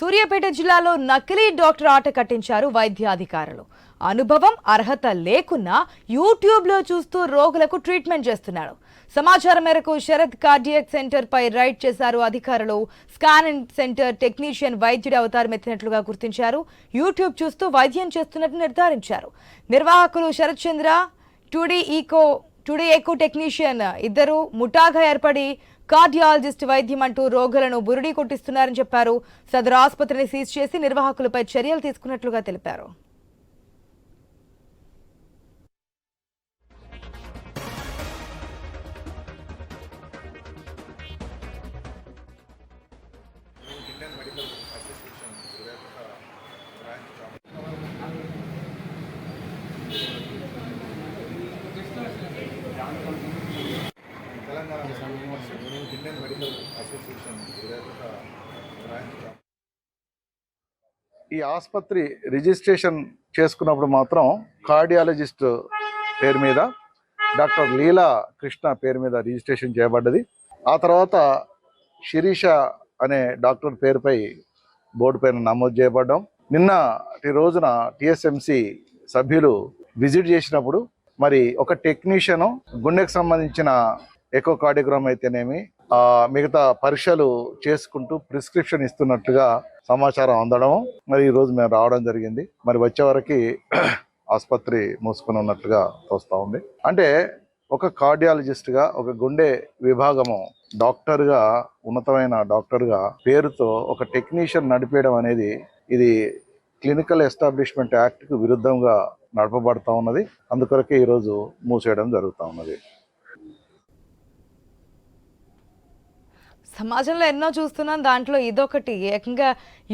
సూర్యాపేట జిల్లాలో నకిలీ డాక్టర్ ఆట కట్టించారు వైద్యాధికారులు. అనుభవం అర్హత లేకున్నా యూట్యూబ్లో చూస్తూ రోగులకు ట్రీట్మెంట్ చేస్తున్నాడు. సమాచారం మేరకు శరత్ కార్డియక్ సెంటర్ పై రైడ్ చేశారు అధికారులు. స్కాన్ సెంటర్ టెక్నీషియన్ వైద్యుడి అవతారం ఎత్తినట్లుగా గుర్తించారు. యూట్యూబ్ చూస్తూ వైద్యం చేస్తున్నట్టు నిర్ధారించారు. నిర్వాహకులు Sharath Chandra two D echo two D echo technician ఇద్దరు ముఠాగా ఏర్పడి కార్డియాలజిస్ట్ వైద్యం అంటూ రోగులను బురిడీ కొట్టిస్తున్నారని చెప్పారు సదరు ఆసుపత్రిని సీజ్ చేసి నిర్వాహకులపై చర్యలు తీసుకున్నట్లుగా తెలిపారు Thank you association Suryapet branch Telangana Indian medical association ఈ ఆసుపత్రి రిజిస్ట్రేషన్ చేసుకున్నప్పుడు మాత్రం కార్డియాలజిస్ట్ పేరు మీద డాక్టర్ లీలా కృష్ణ పేరు మీద రిజిస్ట్రేషన్ చేయబడ్డది. ఆ తర్వాత శిరీష అనే డాక్టర్ పేరుపై బోర్డు పైన నమోదు చేయబడ్డాం. నిన్నటి రోజున టిఎస్ఎంసి సభ్యులు విజిట్ చేసినప్పుడు మరి ఒక టెక్నీషియన్ గుండెకు సంబంధించిన ఎకో కార్డియోగ్రామ్ అయితేనేమి ఆ మిగతా పరీక్షలు చేసుకుంటూ ప్రిస్క్రిప్షన్ ఇస్తున్నట్టుగా సమాచారం అందడం మరి ఈ రోజు మేము రావడం జరిగింది. మరి వచ్చే వరకు ఆసుపత్రి మూసుకొని ఉన్నట్టుగా తోస్తూ ఉంది. అంటే ఒక కార్డియాలజిస్ట్గా ఒక గుండె విభాగము డాక్టర్గా ఉన్నతమైన డాక్టర్గా పేరుతో ఒక టెక్నీషియన్ నడిపేయడం అనేది ఇది క్లినికల్ ఎస్టాబ్లిష్మెంట్ యాక్ట్కు విరుద్ధంగా నడపబడతా ఉన్నది. అందుకొరకే ఈరోజు మూసేయడం జరుగుతూ ఉన్నది. సమాజంలో ఎన్నో చూస్తున్నాం దాంట్లో ఇదొకటి. ఏకంగా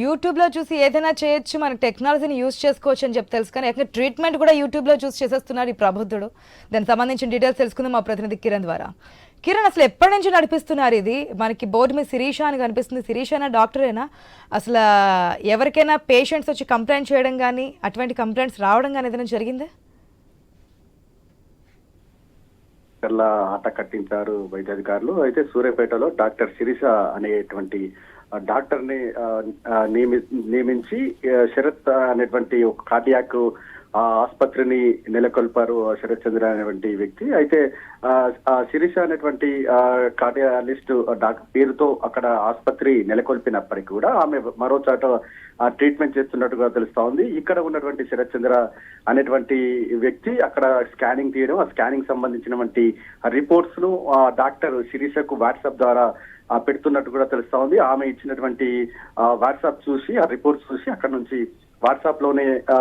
యూట్యూబ్లో చూసి ఏదైనా చేయొచ్చు మనకి టెక్నాలజీని యూజ్ చేసుకోవచ్చు అని చెప్పి తెలుసు. కానీ ఏకంగా ట్రీట్మెంట్ కూడా యూట్యూబ్లో చూసి చేసేస్తున్నారు ఈ ప్రబుద్ధుడు. దానికి సంబంధించిన డీటెయిల్స్ తెలుసుకుందాం మా ప్రతినిధి కిరణ్ ద్వారా. కిరణ్ అసలు ఎప్పటి నుంచి నడిపిస్తున్నారు ఇది? మనకి బోర్డు మీద శిరీష అని కనిపిస్తుంది. శిరీష అయినా డాక్టరేనా? అసలు ఎవరికైనా పేషెంట్స్ వచ్చి కంప్లైంట్ చేయడం కానీ అటువంటి కంప్లైంట్స్ రావడం కానీ ఏదైనా జరిగిందా? డాక్టర్ల ఆట కట్టించారు వైద్యాధికారులు. అయితే సూర్యాపేటలో డాక్టర్ శిరీష అనేటువంటి డాక్టర్ని ఆ, నియమి- నియమించి శరత్ అనేటువంటి ఒక కార్డియాక్ ఆ, ఆసుపత్రిని నెలకొల్పారు శరత్ చంద్ర అనేటువంటి వ్యక్తి. అయితే ఆ, శిరీష అనేటువంటి ఆ, కార్డియాలిస్ట్ డాక్టర్ పేరుతో అక్కడ ఆసుపత్రి నెలకొల్పినప్పటికీ కూడా ఆమె మరో చాట ట్రీట్మెంట్ చేస్తున్నట్టుగా తెలుస్తా ఉంది ఇక్కడ ఉన్నటువంటి శరత్ చంద్ర అనేటువంటి వ్యక్తి అక్కడ స్కానింగ్ తీయడం ఆ స్కానింగ్ సంబంధించినటువంటి రిపోర్ట్స్ను ఆ, డాక్టర్ శిరీషకు వాట్సాప్ ద్వారా ఆ, పెడుతున్నట్టు కూడా తెలుస్తా ఉంది ఆమె ఇచ్చినటువంటి వాట్సాప్ చూసి ఆ రిపోర్ట్స్ చూసి అక్కడ నుంచి వాట్సాప్లోనే ఆ,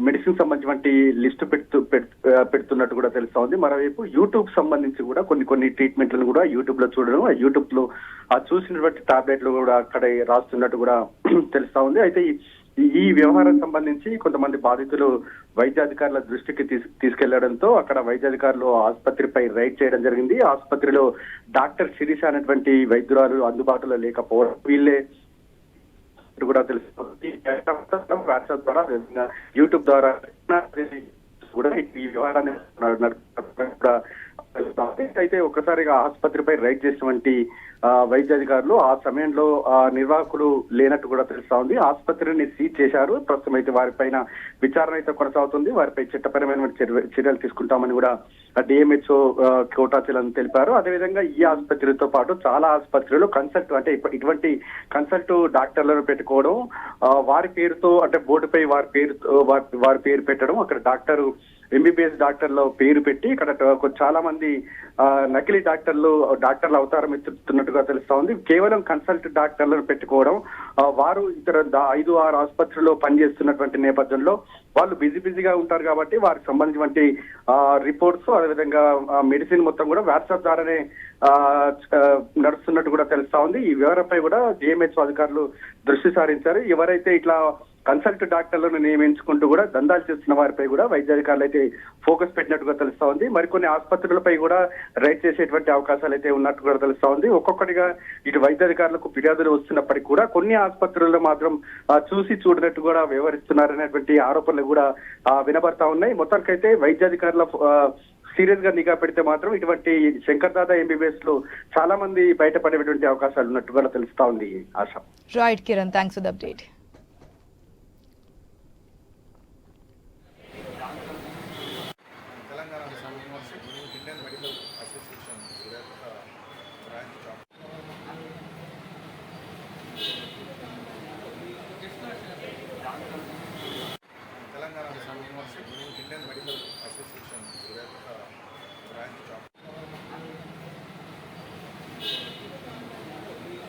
మెడిసిన్ సంబంధించినటువంటి లిస్ట్ పెడుతూ పెడుతూ- పెడుతున్నట్టు కూడా తెలుస్తా ఉంది మరోవైపు యూట్యూబ్ సంబంధించి కూడా కొన్ని కొన్ని ట్రీట్మెంట్లను కూడా యూట్యూబ్లో చూడడం ఆ యూట్యూబ్లో ఆ చూసినటువంటి టాబ్లెట్లు కూడా అక్కడ రాస్తున్నట్టు కూడా తెలుస్తా ఉంది అయితే ఈ- ఈ వ్యవహారం సంబంధించి కొంతమంది బాధితులు వైద్యాధికారుల దృష్టికి తీసుకెళ్ళడంతో అక్కడ వైద్యాధికారులు ఆసుపత్రిపై రైడ్ చేయడం జరిగింది. ఆసుపత్రిలో డాక్టర్ శిరీష అనేటువంటి వైద్యురాలు అందుబాటులో లేకపోవడం వీళ్ళే కూడా తెలుస్తుంది. వాట్సాప్ ద్వారా యూట్యూబ్ ద్వారా కూడా ఈ వ్యవహారాన్ని తెలుస్తోంది. అయితే ఒక్కసారిగా ఆసుపత్రిపై రైడ్ చేసినటువంటి వైద్య వైద్యాధికారులు ఆ సమయంలో ఆ, నిర్వాహకులు లేనట్టు కూడా తెలుస్తా ఉంది ఆసుపత్రిని సీజ్ చేశారు. ప్రస్తుతం అయితే వారిపైన విచారణ అయితే కొనసాగుతుంది. వారిపై చట్టపరమైన చర్యలు తీసుకుంటామని కూడా డిఎంహెచ్ఓ కోటాచలం తెలిపారు. అదేవిధంగా ఈ ఆసుపత్రితో పాటు చాలా ఆసుపత్రులు కన్సల్ట్ అంటే ఇటువంటి కన్సల్ట్ డాక్టర్లను పెట్టుకోవడం వారి పేరుతో అంటే బోర్డుపై వారి పేరు వారి- వారి పేరు పెట్టడం అక్కడ డాక్టర్ ఎంబీబీఎస్ డాక్టర్ల పేరు పెట్టి ఇక్కడ చాలా మంది నకిలీ డాక్టర్లు డాక్టర్లు అవతారం ఎత్తుతున్నట్టుగా తెలుస్తా ఉంది కేవలం కన్సల్ట్ డాక్టర్లను పెట్టుకోవడం వారు ఇతర ఐదు ఆరు ఆసుపత్రుల్లో పనిచేస్తున్నటువంటి నేపథ్యంలో వాళ్ళు బిజీ బిజీగా ఉంటారు కాబట్టి వారికి సంబంధించినటువంటి రిపోర్ట్స్ అదేవిధంగా మెడిసిన్ మొత్తం కూడా వాట్సాప్ ద్వారానే నడుస్తున్నట్టు కూడా తెలుస్తా ఉంది ఈ వివరంపై కూడా జిఎంహెచ్ అధికారులు దృష్టి సారించారు. ఎవరైతే ఇట్లా కన్సల్ట్ డాక్టర్లను నియమించుకుంటూ కూడా దందాలు చేస్తున్న వారిపై కూడా వైద్యాధికారులు అయితే ఫోకస్ పెట్టినట్టుగా తెలుస్తా ఉంది. మరికొన్ని ఆసుపత్రులపై కూడా రైడ్ చేసేటువంటి అవకాశాలు అయితే ఉన్నట్టు కూడా తెలుస్తా ఉంది. ఒక్కొక్కటిగా ఇటు వైద్యాధికారులకు ఫిర్యాదులు వస్తున్నప్పటికీ కూడా కొన్ని ఆసుపత్రుల్లో మాత్రం చూసి చూడనట్టు కూడా వ్యవహరిస్తున్నారనేటువంటి ఆరోపణలు కూడా వినబడతా ఉన్నాయి. మొత్తానికైతే వైద్యాధికారుల సీరియస్గా నిఘా పెడితే మాత్రం ఇటువంటి శంకర్ దాదా ఎంబీబీఎస్లో చాలా మంది బయటపడేటువంటి అవకాశాలు ఉన్నట్టుగా తెలుస్తా ఉంది ఆశ. Right Kiran thanks for update మేము Indian medical association branch Telangana university Indian medical association branch